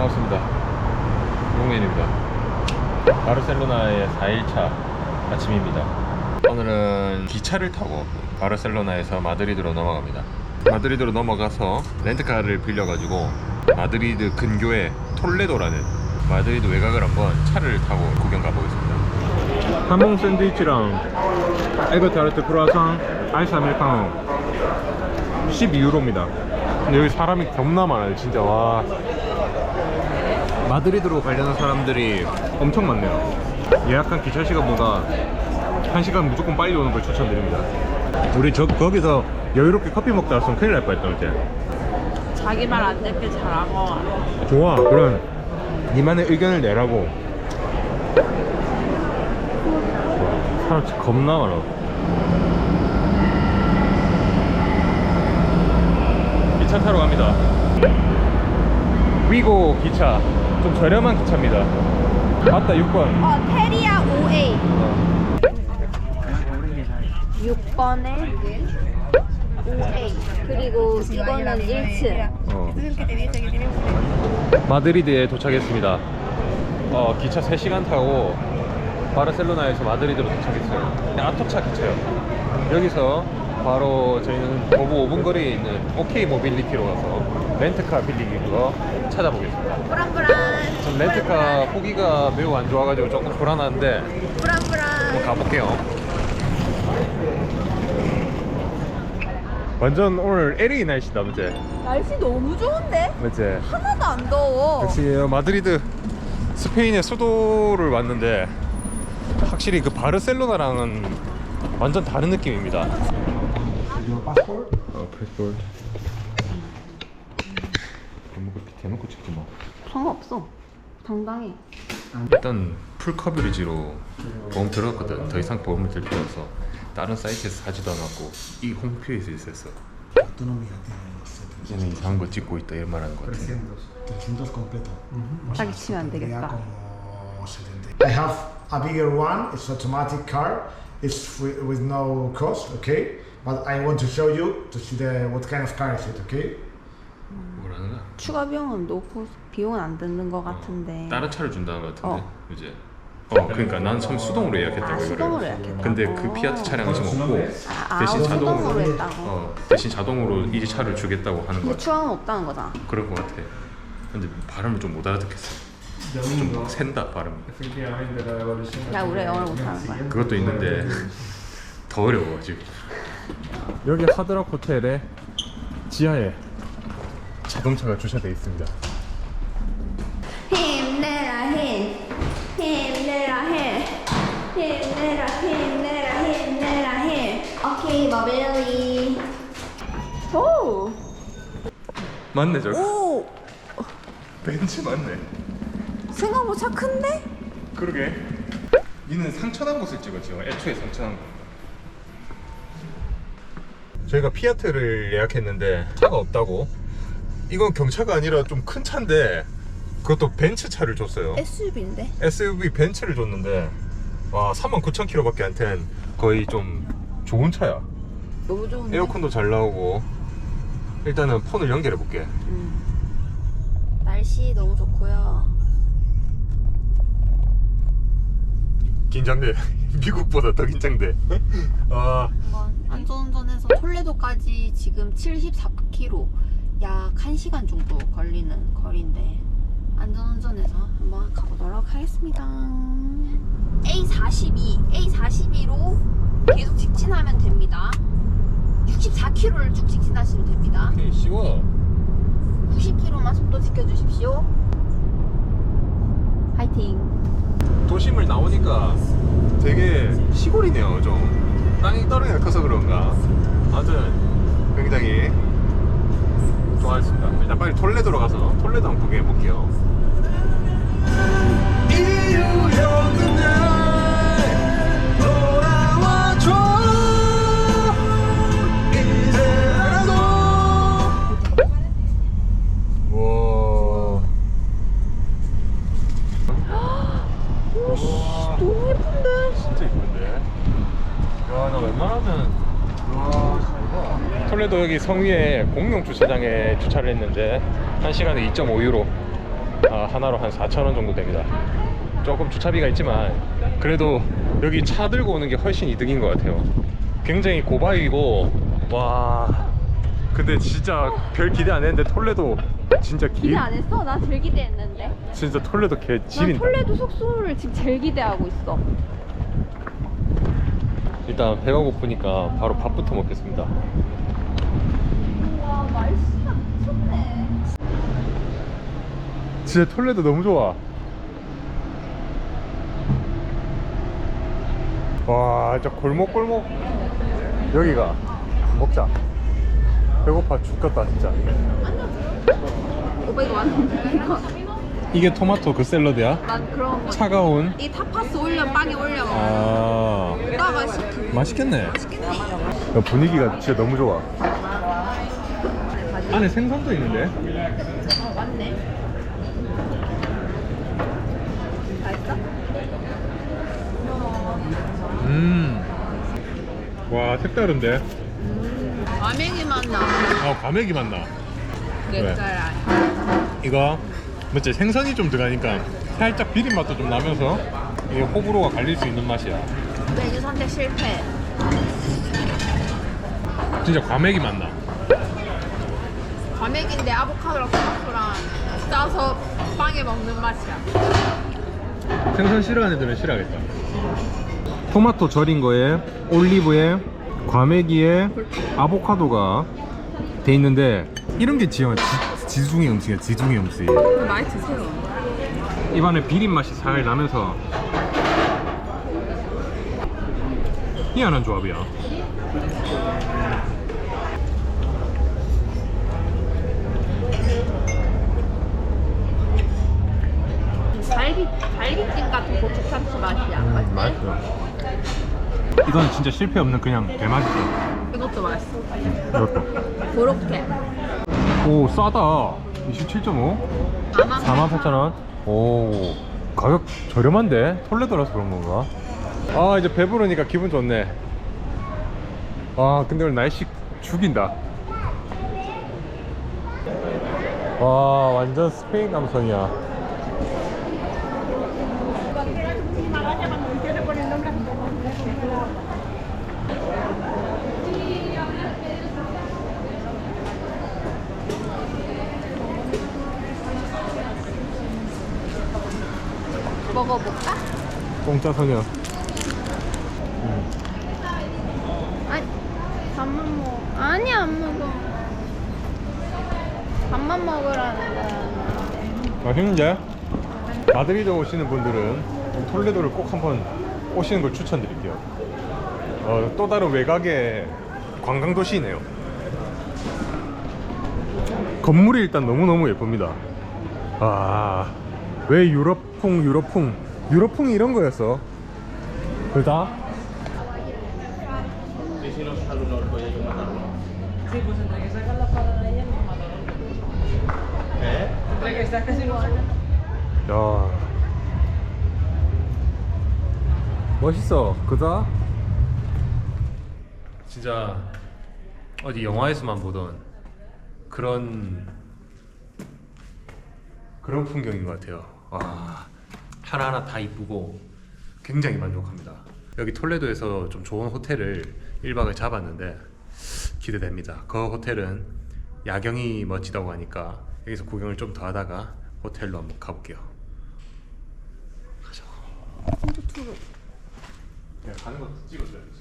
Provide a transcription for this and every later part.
반갑습니다. 용민입니다. 바르셀로나의 4일차 아침입니다. 오늘은 기차를 타고 바르셀로나에서 마드리드로 넘어갑니다. 마드리드로 넘어가서 렌트카를 빌려가지고 마드리드 근교의 톨레도라는 마드리드 외곽을 한번 차를 타고 구경 가보겠습니다. 하몽 샌드위치랑 에그 타르트 크루아상 아이스 아메리카노 12유로입니다. 근데 여기 사람이 겁나 많아요, 진짜 와. 마드리드로 가려는 사람들이 엄청 많네요. 예약한 기차 시간보다 한 시간 무조건 빨리 오는 걸 추천드립니다. 우리 저 거기서 여유롭게 커피 먹다 왔으면 큰일 날 뻔했다 어제. 자기 말 안 듣게 잘하고 좋아, 그럼 니만의 의견을 내라고. 사람 진짜 겁나 많아. 기차 타러 갑니다. 위고 기차. 좀 저렴한 기차입니다. 맞다, 6번. 어 테리아 5A 어. 6번에 5A 그리고 이거는 1층 어. 마드리드에 도착했습니다. 어, 기차 3시간 타고 바르셀로나에서 마드리드로 도착했어요. 아토차 기차요. 여기서 바로 저희는 도보 5분 거리에 있는 OK 모빌리티로 가서 렌트카 빌리기 그거 찾아보겠습니다. 브란브란 전 렌트카 후기가 매우 안 좋아가지고 조금 불안한데 브란브란 한번 가볼게요. 완전 오늘 LA 날씨다, 그치? 날씨 너무 좋은데? 그치? 하나도 안 더워 역시 마드리드 스페인의 수도를 왔는데 확실히 그 바르셀로나랑은 완전 다른 느낌입니다. 어, 패스포트. 대놓고, 대놓고 찍지 마. 상관없어 당당해 일단 풀 커버리지로 보험 들어갔거든. 더 이상 보험을 들 필요 없어. 다른 사이트에서 사지도 않았고 이 홈페이지에 있었어. autonomía tienen los C360. 얘는 이상한 거 찍고 있다 이런 말하는 거 같은데. 300, 300 completo. O 자기 치면 안 되겠다. como 70. I have a bigger one. It's automatic car. It's free, with no cost. Okay, but I want to show you to see the what kind of car is it. Okay. 추가 비용은 놓고 비용은 안 드는 것 같은데 다른 차를 준다는 것 같은데. 어. 그지? 어, 그러니까 난 처음 수동으로 예약했다고 아, 이거를. 수동으로 예약했다고? 근데 그 피아트 차량은 지금 없고 아, 아 대신 자동으로 수동으로 했다고 어, 대신 자동으로 이 차를 주겠다고 하는 거 근데 같아. 추가는 없다는 거잖아 그럴 것 같아. 근데 발음을 좀 못 알아듣겠어. 좀막 샌다 발음이. 야 우리 영어를 못하는 거야 그것도 있는데 더 어려워 지금. 여기 하드락 호텔의 지하에 자동차가 주차되어 있습니다. 힘내라 힘 힘내라 힘 힘내라 힘내라 힘내라 힘 오케이 모빌리 오! 맞네 저거. 오! 벤츠 맞네. 생각보다 차 큰데? 그러게. 니는 상처난 곳을 찍었지, 애초에 상처난 곳. 저희가 피아트를 예약했는데 차가 없다고. 이건 경차가 아니라 좀 큰 차인데 그것도 벤츠 차를 줬어요. SUV인데? SUV 벤츠를 줬는데 와 39,000km밖에 안탄 거의 좀 좋은 차야. 너무 좋은데? 에어컨도 잘 나오고 일단은 폰을 연결해 볼게. 음. 날씨 너무 좋고요 긴장돼. 미국보다 더 긴장돼. 아 한번 안전운전해서 톨레도까지 지금 74km 약 1시간 정도 걸리는 거리인데 안전운전해서 한번 가보도록 하겠습니다. A42, A42로 계속 직진하면 됩니다. 64km를 쭉 직진하시면 됩니다. 오케이 쉬워. 90km만 속도 지켜주십시오. 화이팅! 도심을 나오니까 되게 시골이네요 좀. 땅이 떨어지가 커서 그런가? 아무튼 굉장히 좋아했습니다. 일단 빨리 톨레도로 가서 톨레도 한번 구경해 볼게요 여기 성 위에 공용 주차장에 주차를 했는데 한 시간에 2.5유로. 아, 하나로 한 4,000원 정도 됩니다. 조금 주차비가 있지만 그래도 여기 차 들고 오는 게 훨씬 이득인 것 같아요. 굉장히 고바이고 와 근데 진짜 별 기대 안 했는데 톨레도 진짜 기 기대 안 했어? 나 제일 기대했는데. 진짜 톨레도 개난 지린다. 톨레도 속수를 지금 제일 기대하고 있어. 일단 배가 고프니까 바로 밥부터 먹겠습니다. 와 날씨가 미쳤네. 진짜 톨레도 너무 좋아. 와, 진짜 골목골목 여기가 먹자. 배고파 죽겠다 진짜. 오빠 이거 완전 이거 이게 토마토 그 샐러드야? 난 그런 거. 차가운. 이 타파스 올려 빵에 올려 먹어. 아, 오빠가 시키. 맛있겠네. 맛있겠네. 야, 분위기가 진짜 너무 좋아. 안에 생선도 있는데? 어 맞네. 맛있어? 음. 와, 색다른데? 과메기 맛 나. 아, 과메기 맛 나. 왜? 내 짤. 이거 맞지 생선이 좀 들어가니까 살짝 비린 맛도 좀 나면서 이게 호불호가 갈릴 수 있는 맛이야. 메뉴 선택 실패. 진짜 과메기 맛 나. 과메기인데 아보카도랑 토마토랑 싸서 빵에 먹는 맛이야. 생선 싫어하는 애들은 싫어하겠다. 토마토 절인 거에 올리브에 과메기에 아보카도가 돼 있는데 이런 게 지, 지중해 음식이야 지중해 음식. 많이 드세요. 입안에 비린 맛이 살 나면서 희한한 조합이야. 갈비 갈비찜 같은 고추 참치 맛이야. 음, 맛있어. 이건 진짜 실패 없는 그냥 대맛이죠. 이것도 맛있어. 이것도. 그렇게. 오 싸다. 27.5. 48,000원. 오 가격 저렴한데 톨레도라서 그런 건가? 아 이제 배부르니까 기분 좋네. 아 근데 오늘 날씨 죽인다. 와 완전 스페인 감성이야. 먹어볼까? 공짜 소녀. 아니 밥만 먹어. 아니 안 먹어. 밥만 먹으라는 거야. 맛있는데? 마드리드 오시는 분들은 톨레도를 꼭 한번 오시는 걸 추천드릴게요. 어, 또 다른 외곽의 관광 도시네요. 건물이 일단 너무너무 예쁩니다. 아, 왜 유럽 풍, 유럽풍, 유럽풍이 이런 거였어? 그다? 야. 멋있어. 그다? 진짜 어디 영화에서만 보던 그런 그런 풍경인 것 같아요. 와 하나 하나 다 이쁘고 굉장히 만족합니다 여기 톨레도에서 좀 좋은 호텔을 1박을 잡았는데 기대됩니다 그 호텔은 야경이 멋지다고 하니까 여기서 구경을 좀 더 하다가 호텔로 한번 가볼게요 가자. 그냥 가는 것도 찍어줘야지.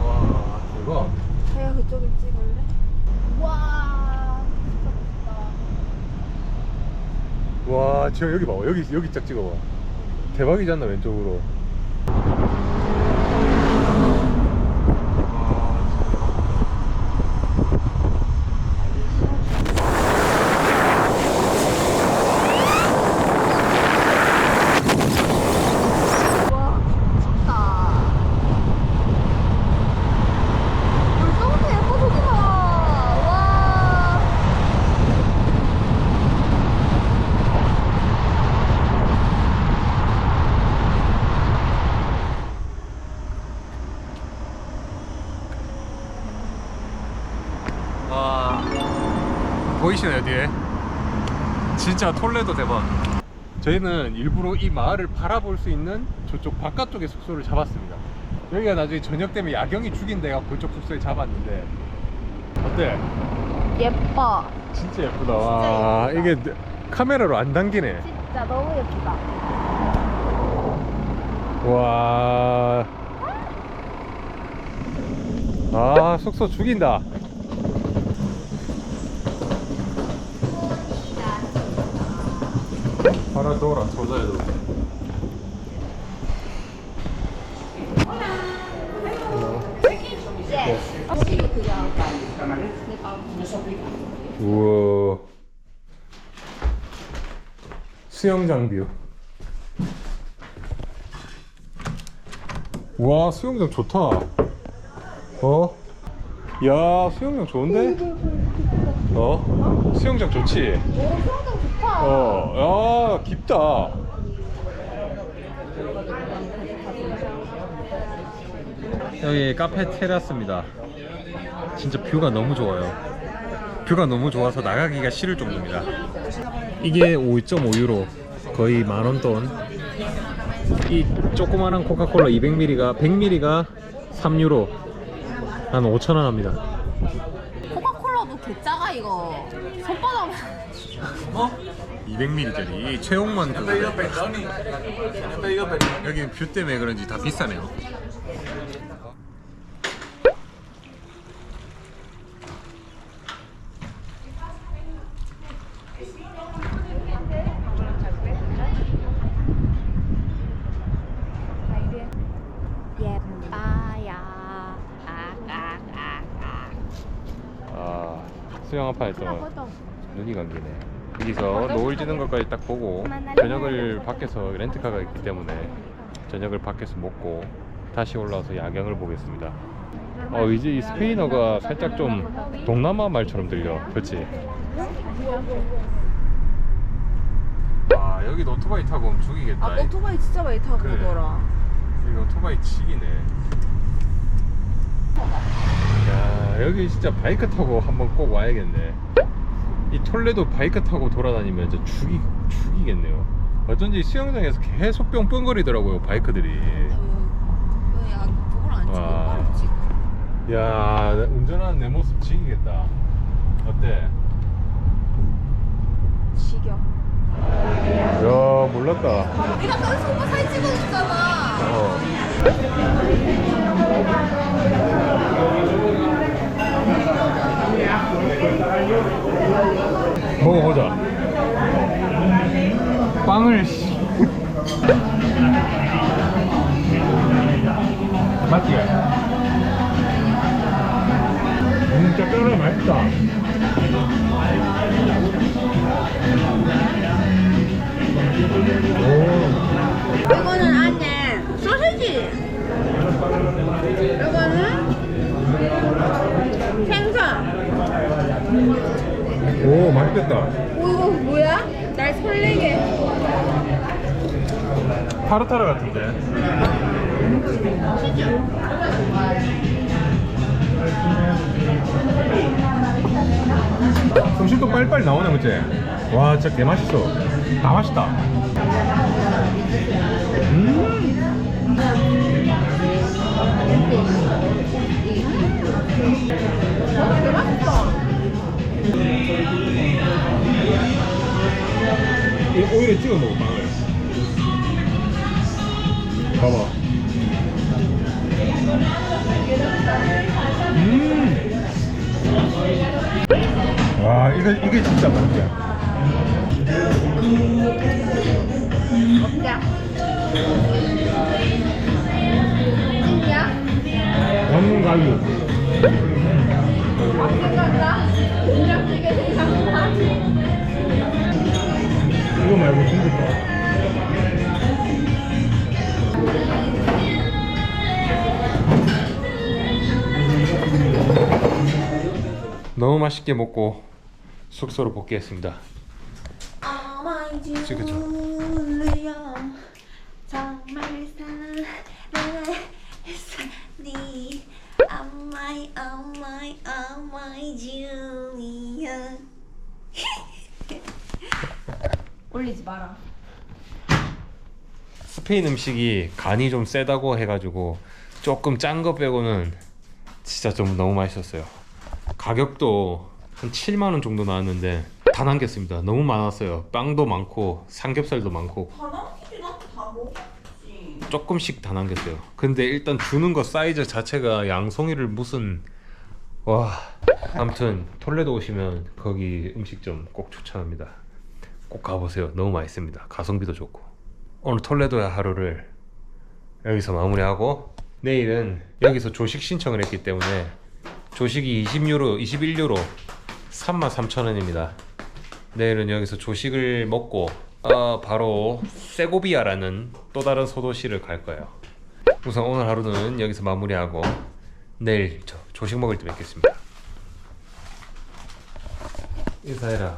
와 대박. 자기가 그쪽을 찍을래? 와. 미쳤다. 와 지금 여기 봐. 여기 여기 짝 찍어봐. 대박이지 않나 왼쪽으로. 와 미쳤다. 벌써부터 예뻐졌다. 와. 보이시나요 뒤에? 진짜 톨레도 대박. 저희는 일부러 이 마을을 바라볼 수 있는 저쪽 바깥쪽에 숙소를 잡았습니다. 여기가 나중에 저녁 되면 야경이 죽인 데가 그쪽 숙소에 잡았는데 어때? 예뻐. 진짜 예쁘다. 와 이게 카메라로 안 당기네. 진짜 너무 예쁘다. 와. 아 숙소 죽인다. 더라 조자에도. 우와. 수영장 뷰. 와 수영장 좋다. 어? 야 수영장 좋은데? 어? 수영장 좋지? 좋다. 어, 야 깊다. 여기 카페 테라스입니다. 진짜 뷰가 너무 좋아요. 뷰가 너무 좋아서 나가기가 싫을 정도입니다. 이게 5.5유로, 거의 만원 돈. 이 조그만한 코카콜라 200ml가 100ml가 3유로, 한 5천 원 합니다. 코카콜라도 개짜가 이거. 손바닥. 200ml짜리 최홍만 그거. 여기 뷰 때문에 그런지 다 비싸네요. 아 수영 아파에서 눈이 감기네. 여기서 노을 지는 것까지 딱 보고 저녁을 밖에서 렌트카가 있기 때문에 저녁을 밖에서 먹고 다시 올라와서 야경을 보겠습니다. 어 이제 이 스페인어가 살짝 좀 동남아 말처럼 들려, 그렇지? 아 여기 오토바이 타고 오면 죽이겠다. 아, 오토바이 진짜 많이 타고 그래. 오더라. 여기 오토바이 치기네. 야 여기 진짜 바이크 타고 한번 꼭 와야겠네. 이 톨레도 바이크 타고 돌아다니면 진짜 죽이 죽이겠네요. 어쩐지 수영장에서 계속 뿅뿅거리더라고요 바이크들이. 왜 야 그걸 안 찍어? 와. 빨리 찍어. 야 운전하는 내 모습 지기겠다. 어때? 지겨. 야 몰랐다. 네가 거기서 오빠 사진 찍어줬잖아. 어. 먹어보자. 빵을 씨. 맞지? 진짜 뼈가 맛있다. 오. 이거는 안에 소시지. 이거는 생선. 오 맛있겠다. 오 이거 뭐야? 날 설레게. 타르타르 같은데. 음식도 빨리빨리 나오네 그치? 와 진짜 개맛있어 다 맛있다 음 맛있어. 이 오일에 찍어 먹어 빵을 봐봐 음와 이거 이게 진짜 어때? 찐이야? 먹는 가루 이거 말고 중국거 너무 맛있게 먹고 숙소로 복귀했습니다. 정말 사랑했으니 Oh my, oh my, 스페인 음식이 간이 좀 세다고 해가지고 조금 짠 거 빼고는 진짜 좀 너무 맛있었어요. 가격도 한 7만 원 정도 나왔는데 다 남겼습니다. 너무 많았어요. 빵도 많고 삼겹살도 많고 다 먹었지. 조금씩 다 남겼어요. 근데 일단 주는 거 사이즈 자체가 양송이를 무슨 와 아무튼 톨레도 오시면 거기 음식점 꼭 추천합니다. 꼭 가보세요. 너무 맛있습니다. 가성비도 좋고 오늘 톨레도의 하루를 여기서 마무리하고 내일은 여기서 조식 신청을 했기 때문에 조식이 20유로, 21유로 33,000원입니다. 내일은 여기서 조식을 먹고 어, 바로 세고비아라는 또 다른 소도시를 갈 거예요. 우선 오늘 하루는 여기서 마무리하고 내일 저 조식 먹을 때 뵙겠습니다. 인사해라.